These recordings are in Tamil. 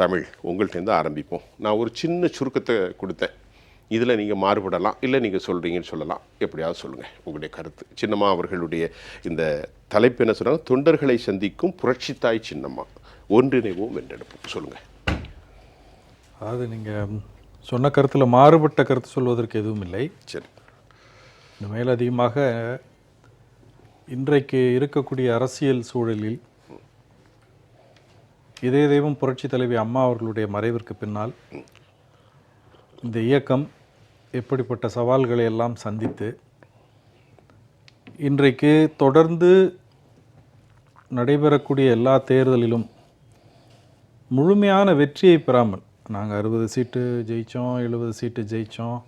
தமிழ் உங்கள்கிட்டருந்து ஆரம்பிப்போம். நான் ஒரு சின்ன சுருக்கத்தை கொடுத்தேன். இதில் நீங்கள் மாறுபடலாம் இல்லை நீங்கள் சொல்கிறீங்கன்னு சொல்லலாம். எப்படியாவது சொல்லுங்கள் உங்களுடைய கருத்து. சின்னம்மா அவர்களுடைய இந்த தலைப்பு என்ன சொல்கிறாங்க தொண்டர்களை சந்திக்கும் புரட்சித்தாய் சின்னம்மா. ஒன்றிணைவோம் வென்றெடுப்போம் சொல்லுங்கள். அதாவது நீங்கள் சொன்ன கருத்தில் மாறுபட்ட கருத்து சொல்வதற்கு எதுவும் இல்லை. சரி. இந்த மேலதிகமாக இன்றைக்கு இருக்கக்கூடிய அரசியல் சூழலில் இதே தெய்வம் புரட்சி தலைவி அம்மா அவர்களுடைய மறைவிற்கு பின்னால் இந்த இயக்கம் எப்படிப்பட்ட சவால்களை எல்லாம் சந்தித்து இன்றைக்கு தொடர்ந்து நடைபெறக்கூடிய எல்லா தேர்தலிலும் முழுமையான வெற்றியை பெறாமல் நாங்கள் அறுபது சீட்டு ஜெயித்தோம் எழுபது சீட்டு ஜெயித்தோம்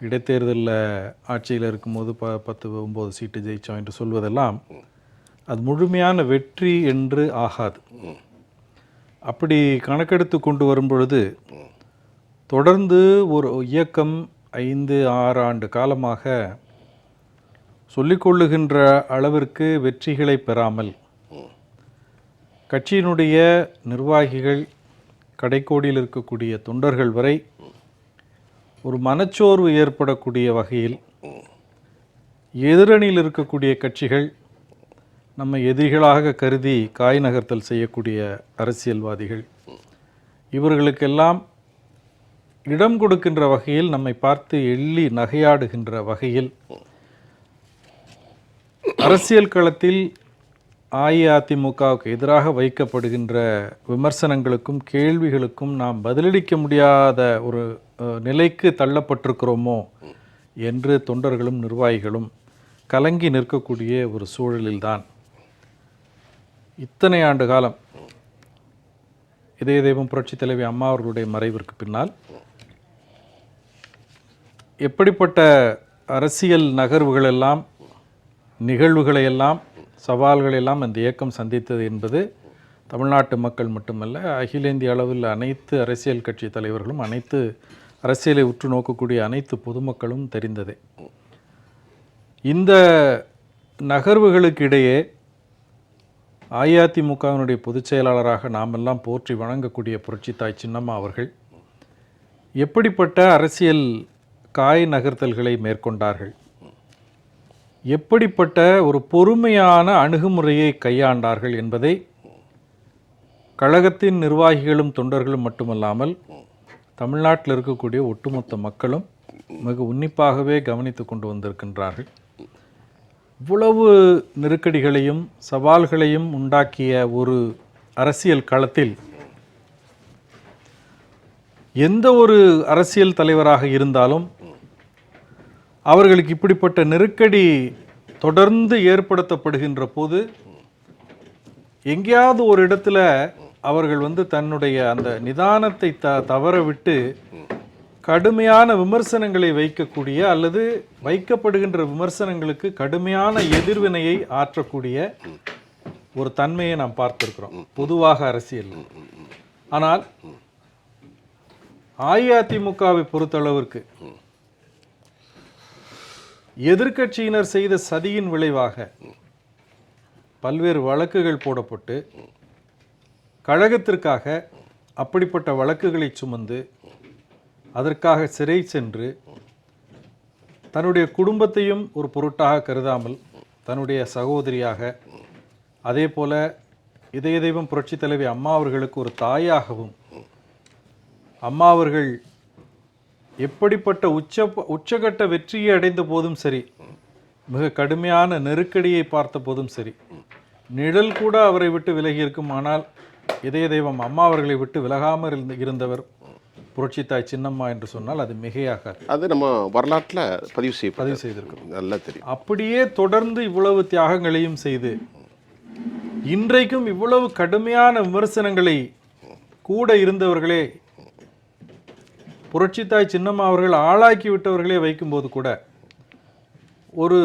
இடைத்தேர்தலில் ஆட்சியில் இருக்கும்போது ப பத்து ஒம்பது சீட்டு ஜெயித்தோம் என்று சொல்வதெல்லாம் அது முழுமையான வெற்றி என்று ஆகாது. அப்படி கணக்கெடுத்து கொண்டு வரும் பொழுது தொடர்ந்து ஒரு இயக்கம் ஐந்து ஆறு ஆண்டு காலமாக சொல்லிக்கொள்ளுகின்ற அளவிற்கு வெற்றிகளை பெறாமல் கட்சியினுடைய நிர்வாகிகள் கடைக்கோடியில் இருக்கக்கூடிய தொண்டர்கள் வரை ஒரு மனச்சோர்வு ஏற்படக்கூடிய வகையில் எதிரணியில் இருக்கக்கூடிய கட்சிகள் நம்ம எதிரிகளாக கருதி காய் நகர்த்தல் செய்யக்கூடிய அரசியல்வாதிகள். இவர்களுக்கெல்லாம் இடம் கொடுக்கின்ற வகையில் நம்மை பார்த்து எள்ளி நகையாடுகின்ற வகையில் அரசியல் களத்தில் அஇஅதிமுகவுக்கு எதிராக வைக்கப்படுகின்ற விமர்சனங்களுக்கும் கேள்விகளுக்கும் நாம் பதிலளிக்க முடியாத ஒரு நிலைக்கு தள்ளப்பட்டிருக்கிறோமோ என்று தொண்டர்களும் நிர்வாகிகளும் கலங்கி நிற்கக்கூடிய ஒரு சூழலில்தான். இத்தனை ஆண்டு காலம் இதய தெய்வம் புரட்சித் தலைவி அம்மா அவர்களுடைய மறைவிற்கு பின்னால் எப்படிப்பட்ட அரசியல் நகர்வுகள் எல்லாம் நிகழ்வுகளை எல்லாம் சவால்களை எல்லாம் இந்த இயக்கம் சந்தித்தது என்பது தமிழ்நாட்டு மக்கள் மட்டுமல்ல அகில இந்திய அளவில் அனைத்து அரசியல் கட்சி தலைவர்களும் அனைத்து அரசியலை உற்று நோக்கக்கூடிய அனைத்து பொதுமக்களும் தெரிந்ததே. இந்த நகர்வுகளுக்கு இடையே அஇஅதிமுகவினுடைய பொதுச் செயலாளராக நாமெல்லாம் போற்றி வணங்கக்கூடிய புரட்சித்தாய் சின்னம்மா அவர்கள் எப்படிப்பட்ட அரசியல் காய் நகர்த்தல்களை மேற்கொண்டார்கள்? எப்படிப்பட்ட ஒரு பொறுமையான அணுகுமுறையை கையாண்டார்கள் என்பதை கழகத்தின் நிர்வாகிகளும் தொண்டர்களும் மட்டுமல்லாமல் தமிழ்நாட்டில் இருக்கக்கூடிய ஒட்டுமொத்த மக்களும் மிக உன்னிப்பாகவே கவனித்து கொண்டு வந்திருக்கின்றார்கள். இவ்வளவு நெருக்கடிகளையும் சவால்களையும் உண்டாக்கிய ஒரு அரசியல் களத்தில் எந்த ஒரு அரசியல் தலைவராக இருந்தாலும் அவர்களுக்கு இப்படிப்பட்ட நெருக்கடி தொடர்ந்து ஏற்படுத்தப்படுகின்ற போது எங்கேயாவது ஒரு இடத்துல அவர்கள் வந்து தன்னுடைய அந்த நிதானத்தை த தவற விட்டு கடுமையான விமர்சனங்களை வைக்கக்கூடிய அல்லது வைக்கப்படுகின்ற விமர்சனங்களுக்கு கடுமையான எதிர்வினையை ஆற்றக்கூடிய ஒரு தன்மையை நாம் பார்த்திருக்கிறோம். பொதுவாக அரசியல். ஆனால் அஇஅதிமுகவை பொறுத்தளவிற்கு எதிர்க்கட்சியினர் செய்த சதியின் விளைவாக பல்வேறு வழக்குகள் போடப்பட்டு கழகத்திற்காக அப்படிப்பட்ட வழக்குகளை சுமந்து அதற்காக சிறை சென்று தன்னுடைய குடும்பத்தையும் ஒரு பொருட்டாக கருதாமல் தன்னுடைய சகோதரியாக அதே போல இதய தெய்வம் புரட்சி தலைவி அம்மா அவர்களுக்கு ஒரு தாயாகவும் அம்மா அவர்கள் எப்படிப்பட்ட உச்ச உச்சகட்ட வெற்றியை அடைந்த போதும் சரி மிக கடுமையான நெருக்கடியை பார்த்த போதும் சரி நிழல் கூட அவரை விட்டு விலகி இருக்கும். ஆனால் இதய தெய்வம் அம்மா அவர்களை விட்டு விலகாமல் இருந்த புரட்சித்தாய் சின்னம்மா என்று சொன்னால் அது மிகையாகாது. அது நம்ம வரலாற்றில் பதிவு செய்ய பதிவு செய்திருக்கிறோம். நல்லா தெரியும். அப்படியே தொடர்ந்து இவ்வளவு தியாகங்களையும் செய்து இன்றைக்கும் இவ்வளவு கடுமையான விமர்சனங்களை கூட இருந்தவர்களே புரட்சித்தாய் சின்னம்மா அவர்கள் ஆளாக்கி விட்டவர்களே வைக்கும்போது கூட ஒரு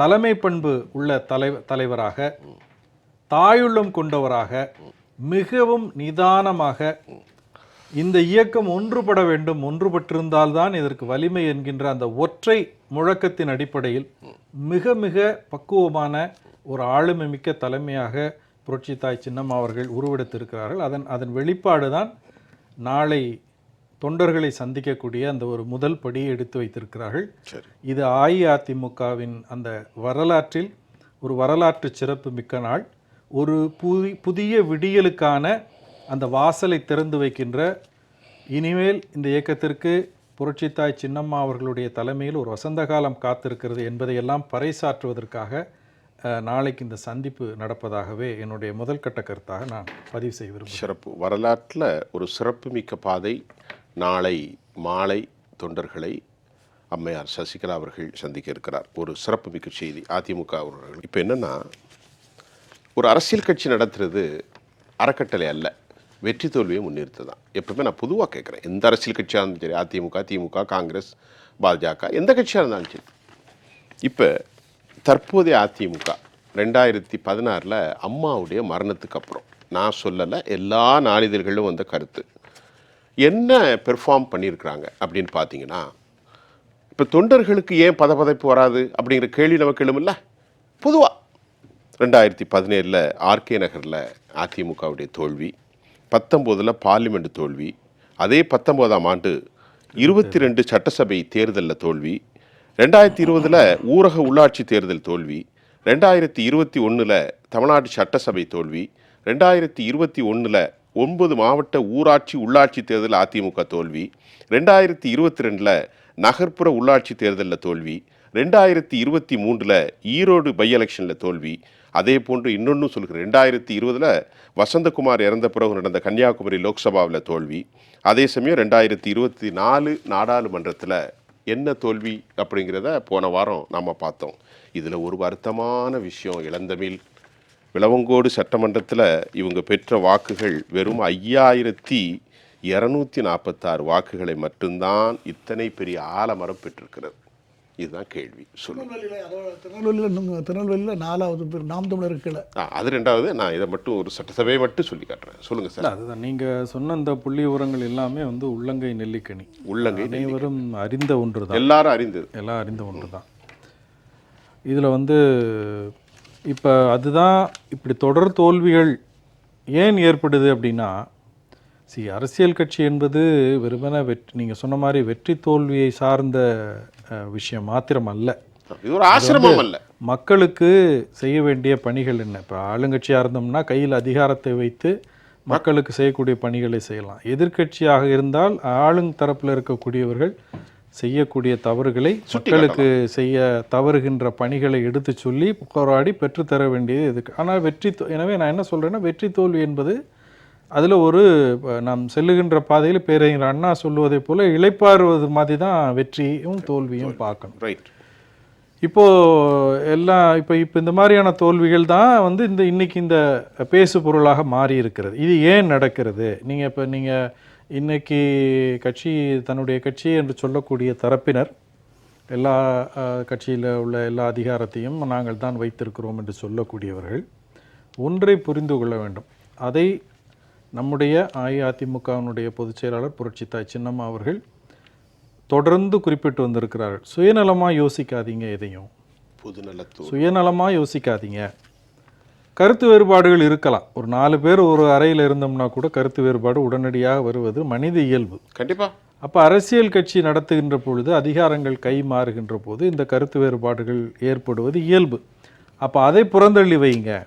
தலைமை பண்பு உள்ள தலை தலைவராக தாயுள்ளம் கொண்டவராக மிகவும் நிதானமாக இந்த இயக்கம் ஒன்றுபட வேண்டும் ஒன்றுபட்டிருந்தால்தான் இதற்கு வலிமை என்கின்ற அந்த ஒற்றை முழக்கத்தின் அடிப்படையில் மிக மிக பக்குவமான ஒரு ஆளுமை மிக்க தலைமையாக புரட்சி தாய் சின்னம்மா அவர்கள் உருவெடுத்திருக்கிறார்கள். அதன் அதன் வெளிப்பாடு தான் நாளை தொண்டர்களை சந்திக்கக்கூடிய அந்த ஒரு முதல் படியை எடுத்து வைத்திருக்கிறார்கள். இது அஇஅதிமுகவின் அந்த வரலாற்றில் ஒரு வரலாற்று சிறப்பு மிக்க நாள். ஒரு புதி புதிய விடியலுக்கான அந்த வாசலை திறந்து வைக்கின்ற இனிமேல் இந்த இயக்கத்திற்கு புரட்சித்தாய் சின்னம்மா அவர்களுடைய தலைமையில் ஒரு வசந்த காலம் காத்திருக்கிறது என்பதையெல்லாம் பறைசாற்றுவதற்காக நாளைக்கு இந்த சந்திப்பு நடப்பதாகவே என்னுடைய முதல் கட்ட கருத்தாக நான் பதிவு செய்ய விரும்புகிறேன். சிறப்பு. வரலாற்றில் ஒரு சிறப்புமிக்க பாதை நாளை மாலை தொண்டர்களை அம்மையார் சசிகலா அவர்கள் சந்திக்க இருக்கிறார். ஒரு சிறப்புமிக்க செய்தி அதிமுக அவர்கள். இப்போ என்னென்னா ஒரு அரசியல் கட்சி நடத்துறது அறக்கட்டளை அல்ல. வெற்றி தோல்வியை முன்னிறுத்து தான் எப்பவுமே நான் பொதுவாக கேட்குறேன் எந்த அரசியல் கட்சியாக இருந்தாலும் சரி அதிமுக திமுக காங்கிரஸ் பாஜக எந்த கட்சியாக இருந்தாலும் சரி. இப்போ தற்போதைய அதிமுக ரெண்டாயிரத்தி பதினாறில் அம்மாவுடைய மரணத்துக்கு அப்புறம். நான் சொல்லலை எல்லா நாளிதழ்களும் வந்த கருத்து. என்ன பெர்ஃபார்ம் பண்ணியிருக்கிறாங்க அப்படின்னு பார்த்தீங்கன்னா இப்போ தொண்டர்களுக்கு ஏன் பதபதைப்பு வராது அப்படிங்கிற கேள்வி நமக்கு எழுமில்ல பொதுவாக ரெண்டாயிரத்தி பதினேழில் ஆர்கே நகரில் அதிமுகவுடைய தோல்வி. பத்தொம்போதில் பார்லிமெண்ட் தோல்வி அதே பத்தொம்போதாம் ஆண்டு இருபத்தி ரெண்டு சட்டசபை தேர்தலில் தோல்வி ரெண்டாயிரத்தி இருபதில் ஊரக உள்ளாட்சி தேர்தல் தோல்வி ரெண்டாயிரத்தி இருபத்தி ஒன்றில் தமிழ்நாடு சட்டசபை தோல்வி ரெண்டாயிரத்தி இருபத்தி ஒன்றில் ஒன்பது மாவட்ட ஊராட்சி உள்ளாட்சி தேர்தல் அதிமுக தோல்வி ரெண்டாயிரத்தி இருபத்தி ரெண்டில் நகர்ப்புற உள்ளாட்சி தேர்தலில் தோல்வி ரெண்டாயிரத்தி இருபத்தி மூன்றில் ஈரோடு பை எலெக்ஷனில் தோல்வி அதே போன்று இன்னொன்று சொல்கிறேன். ரெண்டாயிரத்தி இருபதில் வசந்தகுமார் இறந்த பிறகு நடந்த கன்னியாகுமரி லோக்சபாவில் தோல்வி. அதே சமயம் ரெண்டாயிரத்தி இருபத்தி நாலு நாடாளுமன்றத்தில் என்ன தோல்வி அப்படிங்கிறத போன வாரம் நாம் பார்த்தோம். இதில் ஒரு வருத்தமான விஷயம் இளந்தமிழ் விளவங்கோடு சட்டமன்றத்தில் இவங்க பெற்ற வாக்குகள் வெறும் ஐயாயிரத்தி இரநூத்தி நாற்பத்தாறு வாக்குகளை மட்டும்தான் இத்தனை பெரிய ஆலமரம் பெற்றிருக்கிறது. இதுதான் கேள்வி. சொல்லுங்க. திருநெல்வேலியில் திருநெல்வேலியில் நாலாவது பேர் நாம் தமிழர் ஆ, அது ரெண்டாவது நான் இதை மட்டும் ஒரு சட்டசபையை மட்டும் சொல்லி காட்டுறேன். சொல்லுங்க இல்ல, சார் அதுதான். நீங்கள் சொன்ன இந்த புள்ளி உரங்கள் எல்லாமே வந்து உள்ளங்கை நெல்லிக்கனி. உள்ளங்கை அனைவரும் அறிந்த ஒன்று தான் எல்லாரும் அறிந்தது. எல்லாம் அறிந்த ஒன்று தான் இதில் வந்து இப்போ அதுதான் இப்படி தொடர் தோல்விகள் ஏன் ஏற்படுது அப்படின்னா சி அரசியல் கட்சி என்பது வெறுமனே வெற்றி நீங்கள் சொன்ன மாதிரி வெற்றி தோல்வியை சார்ந்த விஷயம் மாத்திரம் அல்ல இது ஒரு ஆசிரமம் அல்ல. மக்களுக்கு செய்ய வேண்டிய பணிகள் என்ன? இப்போ ஆளுங்கட்சியாக இருந்தோம்னா கையில் அதிகாரத்தை வைத்து மக்களுக்கு செய்யக்கூடிய பணிகளை செய்யலாம். எதிர்க்கட்சியாக இருந்தால் ஆளுங் தரப்பில் இருக்கக்கூடியவர்கள் செய்யக்கூடிய தவறுகளை மக்களுக்கு செய்ய தவறுகின்ற பணிகளை எடுத்து சொல்லி போராடி பெற்றுத்தர வேண்டியது எதுக்கு? ஆனால் வெற்றி எனவே நான் என்ன சொல்கிறேன்னா வெற்றி தோல்வி என்பது அதில் ஒரு நாம் செல்லுகின்ற பாதையில் பேரறிஞர் அண்ணா சொல்லுவதைப் போல இளைப்பாறுவது மாதிரி தான் வெற்றியும் தோல்வியும் பார்க்கணும். ரைட் இப்போ எல்லாம் இப்போ இப்போ இந்த மாதிரியான தோல்விகள் தான் வந்து இந்த இன்னைக்கு இந்த பேசு பொருளாக மாறி இருக்கிறது. இது ஏன் நடக்கிறது? நீங்கள் இப்போ நீங்கள் இன்னைக்கு கட்சி தன்னுடைய கட்சி என்று சொல்லக்கூடிய தரப்பினர் எல்லா கட்சியில் உள்ள எல்லா அதிகாரத்தையும் நாங்கள் தான் வைத்திருக்கிறோம் என்று சொல்லக்கூடியவர்கள் ஒன்றை புரிந்து கொள்ள வேண்டும். அதை நம்முடைய அஇஅதிமுகவினுடைய பொதுச் செயலாளர் புரட்சித்தாய் சின்னம்மா அவர்கள் தொடர்ந்து குறிப்பிட்டு வந்திருக்கிறார்கள். சுயநலமாக யோசிக்காதீங்க எதையும். சுயநலமாக யோசிக்காதீங்க. கருத்து வேறுபாடுகள் இருக்கலாம். ஒரு நாலு பேர் ஒரு அறையில் இருந்தோம்னா கூட கருத்து வேறுபாடு உடனடியாக வருவது மனித இயல்பு. கண்டிப்பா. அப்போ அரசியல் கட்சி நடத்துகின்ற பொழுது அதிகாரங்கள் கை மாறுகின்ற போது இந்த கருத்து வேறுபாடுகள் ஏற்படுவது இயல்பு. அப்போ அதை புறந்தள்ளி வைங்க.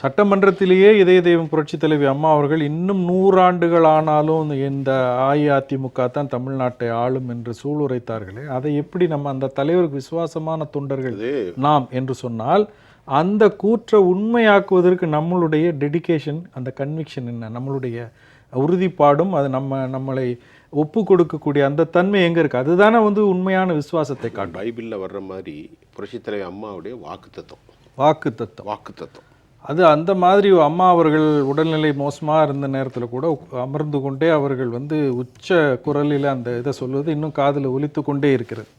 சட்டமன்றத்திலேயே இதய தெய்வம் புரட்சி தலைவி அம்மா அவர்கள் இன்னும் நூறாண்டுகள் ஆனாலும் இந்த அஇஅதிமுக தான் தமிழ்நாட்டை ஆளும் என்று சூளுரைத்தார்களே. அதை எப்படி நம்ம அந்த தலைவருக்கு விசுவாசமான தொண்டர்கள் நாம் என்று சொன்னால் அந்த கூற்றை உண்மையாக்குவதற்கு நம்மளுடைய டெடிகேஷன் அந்த கன்விக்ஷன் என்ன? நம்மளுடைய உறுதிப்பாடும் அது நம்ம நம்மளை ஒப்பு கொடுக்கக்கூடிய அந்த தன்மை எங்கே இருக்குது அதுதானே வந்து உண்மையான விசுவாசத்தை காட்டும். பைபிளில் வர்ற மாதிரி புரட்சித் தலைவர் அம்மாவுடைய வாக்கு தத்துவம் வாக்கு தத்துவம் வாக்கு தத்துவம் அது அந்த மாதிரி அம்மா அவர்கள் உடல்நிலை மோசமாக இருந்த நேரத்தில் கூட அமர்ந்து கொண்டே அவர்கள் வந்து உச்ச குரலில் அந்த இதை சொல்வது இன்னும் காதில் ஒலித்து கொண்டே இருக்கிறது.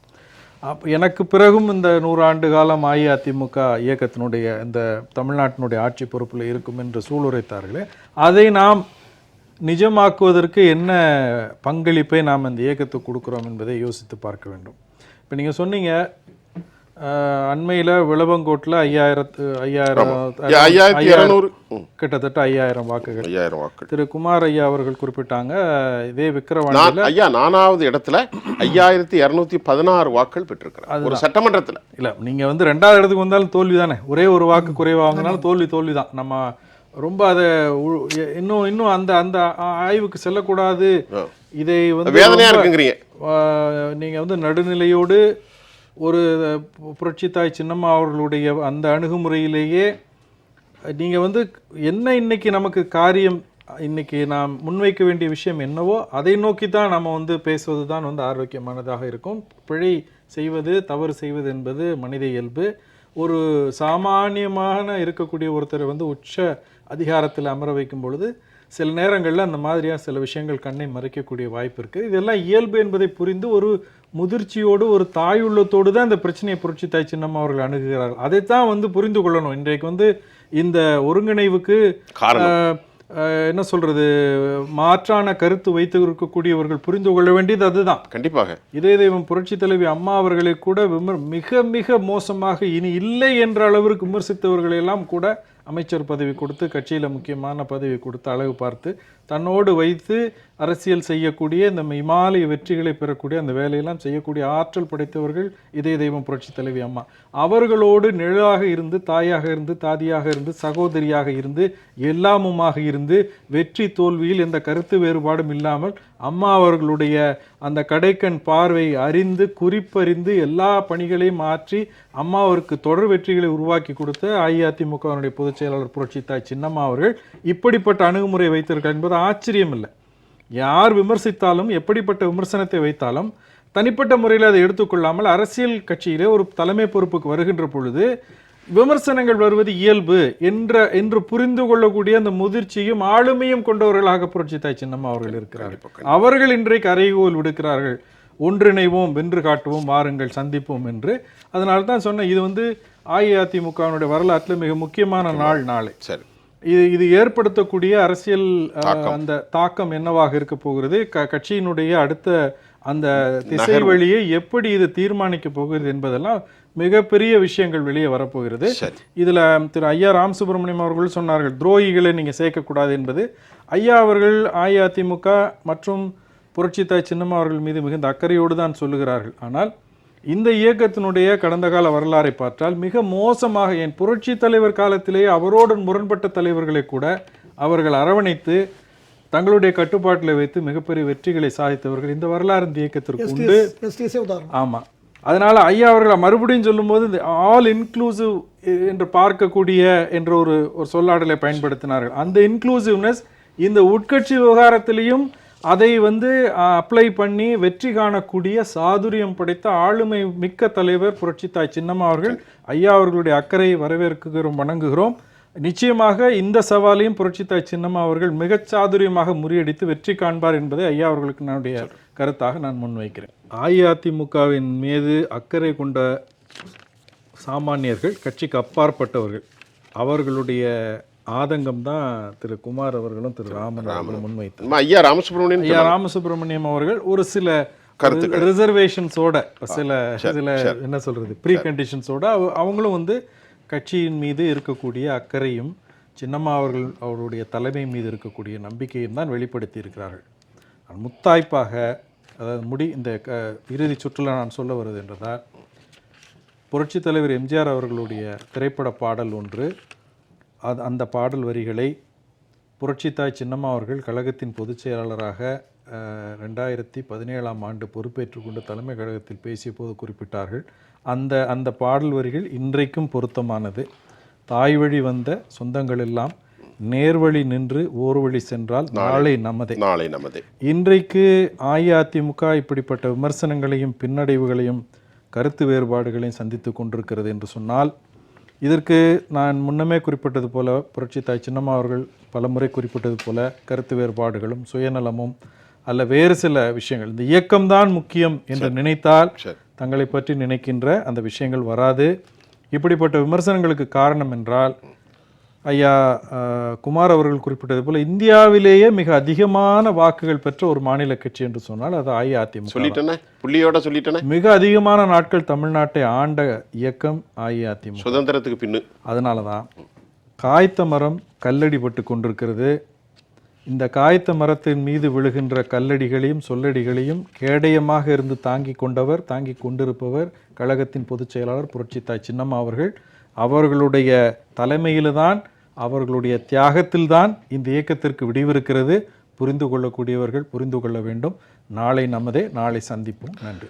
அப் எனக்கு பிறகும் இந்த நூறாண்டு காலம் அஇஅதிமுக இயக்கத்தினுடைய இந்த தமிழ்நாட்டினுடைய ஆட்சி பொறுப்பில் இருக்கும் என்று சூளுரைத்தார்களே அதை நாம் நிஜமாக்குவதற்கு என்ன பங்களிப்பை நாம் இந்த இயக்கத்துக்கு கொடுக்குறோம் என்பதை யோசித்து பார்க்க வேண்டும். இப்போ நீங்கள் சொன்னீங்க அண்மையில விளவங்கோட்டில் ஐயாயிரத்து ஐயாயிரம் ஐயாயிரத்தி இரநூறு கிட்டத்தட்ட ஐயாயிரம் வாக்குகள். ஐயாயிரம் வாக்கள் திரு குமார் ஐயா அவர்கள் குறிப்பிட்டாங்க இதே நான் விக்கிரவாண்டியில் ஐயா நானாவது இடத்துல ஐயாயிரத்தி இரநூத்தி பதினாறு வாக்கள் பெற்றிருக்கிறேன். ஒரு சட்டமன்றத்துல. இல்ல நீங்க வந்து ரெண்டாவது இடத்துக்கு வந்தாலும் தோல்வி தானே ஒரே ஒரு வாக்கு குறைவா வாங்கினாலும் தோல்வி தோல்வி தான் நம்ம ரொம்ப அதை இன்னும் இன்னும் அந்த அந்த ஆய்வுக்கு செல்லக்கூடாது. இதை வந்து வேதனையா ரொம்ப, இருக்குங்கிறீங்க. ஆ, நீங்க வந்து நடுநிலையோடு ஒரு புரட்சித்தாய் சின்னம்மா அவர்களுடைய அந்த அணுகுமுறையிலேயே நீங்கள் வந்து என்ன இன்னைக்கு நமக்கு காரியம் இன்னைக்கு நாம் முன்வைக்க வேண்டிய விஷயம் என்னவோ அதை நோக்கி தான் நம்ம வந்து பேசுவது தான் வந்து ஆரோக்கியமானதாக இருக்கும். பிழை செய்வது தவறு செய்வது என்பது மனித இயல்பு. ஒரு சாமானியமான இருக்கக்கூடிய ஒருத்தரை வந்து உச்ச அதிகாரத்தில் அமர வைக்கும் பொழுது சில நேரங்களில் அந்த மாதிரியாக சில விஷயங்கள் கண்ணை மறைக்கக்கூடிய வாய்ப்பு இருக்குது இதெல்லாம் இயல்பு என்பதை புரிந்து ஒரு முதிர்ச்சியோடு ஒரு தாய் உள்ளத்தோடு தான் இந்த பிரச்சனையை புரட்சி தாய் சின்னம்மா அவர்கள் அணுகுகிறார்கள். அதைத்தான் வந்து புரிந்து கொள்ளணும். இன்றைக்கு வந்து இந்த ஒருங்கிணைவுக்கு என்ன சொல்றது? மாற்றான கருத்து வைத்து இருக்கக்கூடியவர்கள் புரிந்து கொள்ள வேண்டியது அதுதான். கண்டிப்பாக. இதே தெய்வம் புரட்சி தலைவி அம்மா அவர்களை கூட விமர் மிக மிக மோசமாக இனி இல்லை என்ற அளவிற்கு விமர்சித்தவர்களை எல்லாம் கூட அமைச்சர் பதவி கொடுத்து கட்சியில் முக்கியமான பதவி கொடுத்து அழகு பார்த்து தன்னோடு வைத்து அரசியல் செய்யக்கூடிய இந்த இமாலய வெற்றிகளை பெறக்கூடிய அந்த வேலையெல்லாம் செய்யக்கூடிய ஆற்றல் படைத்தவர்கள் இதய தெய்வம் புரட்சி தலைவி அம்மா. அவர்களோடு நிழலாக இருந்து தாயாக இருந்து தாதியாக இருந்து சகோதரியாக இருந்து எல்லாமுமாக இருந்து வெற்றி தோல்வியில் எந்த கருத்து வேறுபாடும் இல்லாமல் அம்மா அவர்களுடைய அந்த கடைக்கண் பார்வை அறிந்து குறிப்பறிந்து எல்லா பணிகளையும் மாற்றி அம்மாவிற்கு தொடர் வெற்றிகளை உருவாக்கி கொடுத்த அஇஅதிமுகவினுடைய பொதுச் செயலாளர் புரட்சித்தாய் சின்னம்மா அவர்கள் இப்படிப்பட்ட அணுகுமுறை வைத்திருக்கிறார் என்பது ஆச்சரியம் இல்லை யார் விமர்சித்தாலும் எப்படிப்பட்ட விமர்சனத்தை வைத்தாலும் தனிப்பட்ட முறையில் அதை எடுத்துக்கொள்ளாமல் அரசியல் கட்சியிலே ஒரு தலைமை பொறுப்புக்கு வருகின்ற பொழுது விமர்சனங்கள் வருவது இயல்பு என்ற என்று புரிந்து கொள்ளக்கூடிய அந்த முதிர்ச்சியும் ஆளுமையும் கொண்டவர்களாக புரட்சி தாய் சின்னம்மா அவர்கள் இருக்கிறார்கள். அவர்கள் இன்றைக்கு அறைகோல் விடுக்கிறார்கள். ஒன்றிணைவோம் வென்று காட்டுவோம் வாருங்கள் சந்திப்போம் என்று. அதனால தான் சொன்னேன் இது வந்து அஇஅதிமுகவினுடைய வரலாற்றில் மிக முக்கியமான நாள் நாளை. சரி. இது இது ஏற்படுத்தக்கூடிய அரசியல் அந்த தாக்கம் என்னவாக இருக்க போகிறது? க கட்சியினுடைய அடுத்த அந்த திசை வழியை எப்படி இது தீர்மானிக்க போகிறது என்பதெல்லாம் மிகப்பெரிய விஷயங்கள் வெளியே வரப்போகிறது. இதுல திரு ஐயா ராம் சுப்பிரமணியம் அவர்கள் சொன்னார்கள் துரோகிகளை நீங்க சேர்க்கக்கூடாது என்பது. ஐயா அவர்கள் அஇஅதிமுக மற்றும் புரட்சித்தாய் சின்னம்மா அவர்கள் மீது மிகுந்த அக்கறையோடு தான் சொல்லுகிறார்கள். ஆனால் இந்த இயக்கத்தினுடைய கடந்த கால வரலாறை பார்த்தால் மிக மோசமாக என் புரட்சி தலைவர் காலத்திலேயே அவரோடு முரண்பட்ட தலைவர்களை கூட அவர்கள் அரவணைத்து தங்களுடைய கட்டுப்பாட்டில் வைத்து மிகப்பெரிய வெற்றிகளை சாதித்தவர்கள் இந்த வரலாறு இந்த இயக்கத்திற்கு உண்டு. எஸ்டிஎஸ் எஸ்டிஎஸ்ஏ உதாரணம். ஆமா. அதனால ஐயா அவர்கள் மறுபடியும் சொல்லும்போது இந்த ஆல் இன்க்ளூசிவ் என்று பார்க்கக்கூடிய என்ற ஒரு ஒரு சொல்லாடலை பயன்படுத்தினார்கள். அந்த இன்க்ளூசிவ்னஸ் இந்த உட்கட்சி விவகாரத்திலையும் அதை வந்து அப்ளை பண்ணி வெற்றி காணக்கூடிய சாதுரியம் படைத்த ஆளுமை மிக்க தலைவர் புரட்சித்தாய் சின்னம்மா அவர்கள் ஐயா அவர்களுடைய அக்கறை வரவேற்கிறோம் வணங்குகிறோம். நிச்சயமாக இந்த சவாலையும் புரட்சித்தாய் சின்னம்மா அவர்கள் மிகச் சாதுரியமாக முறியடித்து வெற்றி காண்பார் என்பதை ஐயா அவர்களுக்கு என்னுடைய கருத்தாக நான் முன்வைக்கிறேன். அஇஅதிமுகவின் மீது அக்கறை கொண்ட சாமானியர்கள் கட்சிக்கு அப்பாற்பட்டவர்கள் அவர்களுடைய ஆதங்கம் தான் திரு குமார் அவர்களும் திரு ராமன் அவர்களும் முன்வைத்தார் ஐயா ராமசுப்ரமணியன் ஐயா ராமசுப்ரமணியம் அவர்கள் ஒரு சில கருத்துக்கள். ரிசர்வேஷன்ஸோட சில சில என்ன சொல்றது ப்ரீ கண்டிஷன்ஸோட அவங்களும் வந்து கட்சியின் மீது இருக்கக்கூடிய அக்கறையும் சின்னம்மா அவர்கள் அவருடைய தலைமை மீது இருக்கக்கூடிய நம்பிக்கையும் தான் வெளிப்படுத்தி இருக்கிறார்கள். முத்தாய்ப்பாக அதாவது முடி இந்த க இறுதி சுற்றுலா நான் சொல்ல வருவது என்றதால் புரட்சித் தலைவர் எம்ஜிஆர் அவர்களுடைய திரைப்பட பாடல் ஒன்று அது அந்த பாடல் வரிகளை புரட்சித்தாய் சின்னம்மா அவர்கள் கழகத்தின் பொதுச் செயலாளராக அஹ், ரெண்டாயிரத்தி பதினேழாம் ஆண்டு பொறுப்பேற்றுக் கொண்டு தலைமை கழகத்தில் பேசிய போது குறிப்பிட்டார்கள். அந்த அந்த பாடல் வரிகள் இன்றைக்கும் பொருத்தமானது. தாய் வழி வந்த சொந்தங்கள் எல்லாம் நேர்வழி நின்று ஓர்வழி சென்றால் நாளை நமதே. நாளை நமதே. இன்றைக்கு அஇஅதிமுக இப்படிப்பட்ட விமர்சனங்களையும் பின்னடைவுகளையும் கருத்து வேறுபாடுகளையும் சந்தித்து கொண்டிருக்கிறது என்று சொன்னால் இதற்கு நான் முன்னமே குறிப்பிட்டது போல புரட்சி தாய் சின்னம்மா அவர்கள் பலமுறை குறிப்பிட்டது போல கருத்து வேறுபாடுகளும் சுயநலமும் அல்ல வேறு சில விஷயங்கள். இந்த இயக்கம்தான் முக்கியம் என்று நினைத்தால் தங்களை பற்றி நினைக்கின்ற அந்த விஷயங்கள் வராது. இப்படிப்பட்ட விமர்சனங்களுக்கு காரணம் என்றால் ஐயா குமார் அவர்கள் குறிப்பிட்டது போல இந்தியாவிலேயே மிக அதிகமான வாக்குகள் பெற்ற ஒரு மாநில கட்சி என்று சொன்னால் அது அஇஅதிமுக. சொல்லிட்டேனே? புள்ளியோட சொல்லிட்டேனே? மிக அதிகமான நாட்கள் தமிழ்நாட்டை ஆண்ட இயக்கம் அஇஅதிமுக. சுதந்திரத்துக்கு பின்னு. அதனால தான் காய்த்த மரம் கல்லடிபட்டு கொண்டிருக்கிறது. இந்த காய்த்த மரத்தின் மீது விழுகின்ற கல்லடிகளையும் சொல்லடிகளையும் கேடயமாக இருந்து தாங்கி கொண்டவர் தாங்கி கொண்டிருப்பவர் கழகத்தின் பொதுச் செயலாளர் புரட்சித்தாய் சின்னம்மா அவர்கள். அவர்களுடைய தலைமையில்தான் அவர்களுடைய தியாகத்தில்தான் இந்த இயக்கத்திற்கு விடிவிருக்கிறது. புரிந்து கொள்ளக்கூடியவர்கள் புரிந்து கொள்ள வேண்டும். நாளை நமதே. நாளை சந்திப்போம். நன்றி.